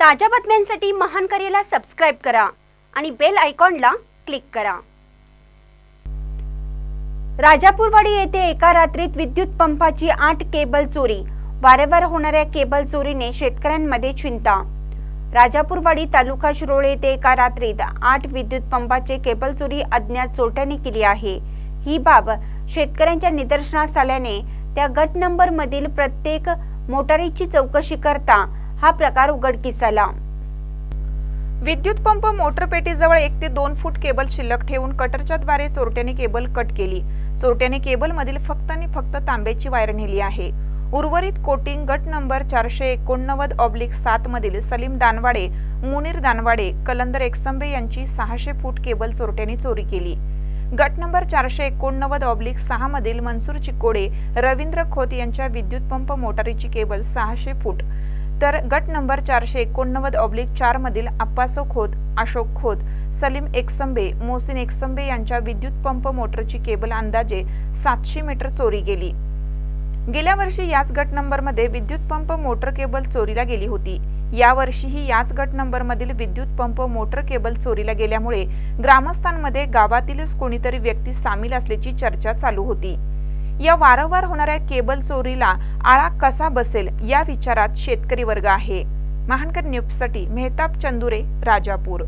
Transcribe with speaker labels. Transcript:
Speaker 1: ताज्या बातम्यांसाठी महान करेला सबस्क्राईब करा आणि बेल आयकॉनला क्लिक करा. राजापूरवाडी येथे एका रात्रीत विद्युत पंपाची आठ केबल चोरी. वारंवार होणाऱ्या केबल चोरीने शेतकऱ्यांमध्ये चिंता. राजापूरवाडी तालुका शिरोळे येथे एका रात्रीत आठ विद्युत पंपाचे केबल चोरी अज्ञात चोरट्याने केली आहे. ही बाब शेतकऱ्यांच्या निदर्शनास आल्याने त्या गट नंबर मधील प्रत्येक मोटारीची चौकशी करता हा प्रकार उघडकीस आला
Speaker 2: विद्युत पंप मोटर पेटीजवळ एक ते दोन फूट केबल शिल्लक ठेवून कटरच्या द्वारे चोरट्याने केबल कट केली. चोरट्याने केबल मधील फक्त आणि फक्त तांब्याची वायर नेली आहे. उर्वरित कोटिंग गट नंबर चारशे एकोणनव्वद ऑब्लिक सात मधील सलीम दानवाडे मुनीर दानवाडे कलंदर एकसंबे यांची सहाशे फूट केबल चोरट्याने चोरी केली. गट नंबर चारशे एकोणनव्वद ऑब्लिक सहा मधील मनसूर चिकोडे रवींद्र खोत यांच्या विद्युत पंप मोटारीची केबल सहाशे फूट. तर गट नंबर चारशे एकोणनव्वद ऑब्लिक चार मधील अप्पासो खोत अशोक खोत सलीम एकसंबे मोहसिन एकसंबे यांच्या विद्युत पंप मोटरची केबल अंदाजे सातशे मीटर चोरी गेली. गेल्या वर्षी याच गट नंबरमध्ये विद्युत पंप मोटर केबल चोरीला गेली होती. यावर्षीही याच गट नंबरमधील विद्युत पंप मोटर केबल चोरीला गेल्यामुळे ग्रामस्थांमध्ये गावातीलच कोणीतरी व्यक्ती सामील असल्याची चर्चा चालू होती. या वारंवार होणाऱ्या केबल चोरीला आळा कसा बसेल या विचारात शेतकरी वर्ग आहे. महानकर न्यूजसाठी मेहताब चंदुरे राजापूर.